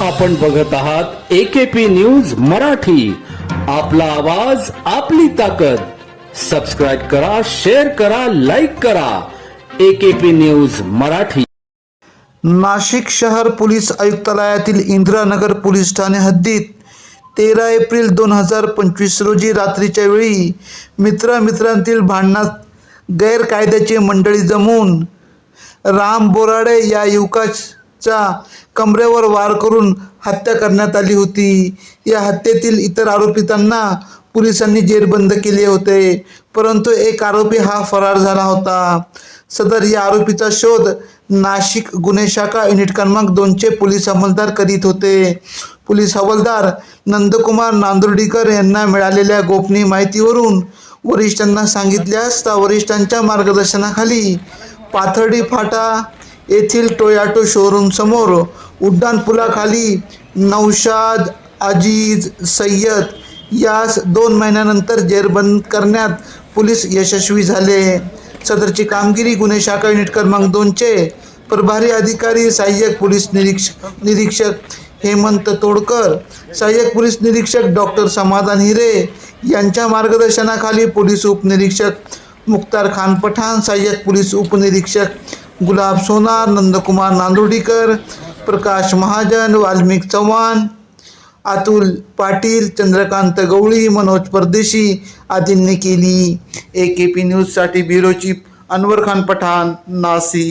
आपण बघत आहात एकेपी न्यूज मराठी. आपला आवाज आपली ताकद. सबस्क्राईब करा शेअर करा लाईक करा. AKP news Marathi. नाशिक शहर पोलीस आयुक्तालयातील इंदिरानगर पोलीस ठाणे हद्दीत तेरा एप्रिल दोन हजार पंचवीस रोजी रात्रीच्या वेळी मित्रामित्रांतील भांडणात गैरकायद्याची मंडळी जमून राम बोराडे या च्या कमरेवर वार करून हत्या करण्यात आली होती. या हत्येतील इतर आरोपितांना पोलिसांनी जेरबंद केले होते. परंतु एक आरोपी हा फरार झाला होता. सदर या आरोपीचा शोध नाशिक गुन्हे शाखा युनिट क्रमांक दोनचे पोलीस अंमलदार करीत होते. पोलीस हवालदार नंदकुमार नांदुर्डीकर यांना मिळालेल्या गोपनीय माहितीवरून वरिष्ठांना सांगितले असता वरिष्ठांच्या मार्गदर्शनाखाली पाथर्डी फाटा येथील टोयाटो शोरूम समोर नौशाद अजीज सय्यद यास दोन महिन्यानंतर जेरबंद करण्यात पोलीस यशस्वी झाले. सदरची कामगिरी गुन्हे शाखा युनिट क्रमांक दोनचे प्रभारी अधिकारी सहाय्यक पोलीस निरीक्षक निरीक्षक हेमंत तोडकर सहाय्यक पोलीस निरीक्षक डॉक्टर समाधान हिरे यांच्या मार्गदर्शनाखाली पोलीस उपनिरीक्षक मुख्तार खान पठाण सहाय्यक पोलीस उपनिरीक्षक गुलाब सोनार नंदकुमार नांदोडीकर प्रकाश महाजन वाल्मिक चव्हाण अतुल पाटील चंद्रकांत गवळी मनोज परदेशी आदींनी केली. ए के पी न्यूजसाठी ब्युरोची अनवर खान पठाण नाशिक.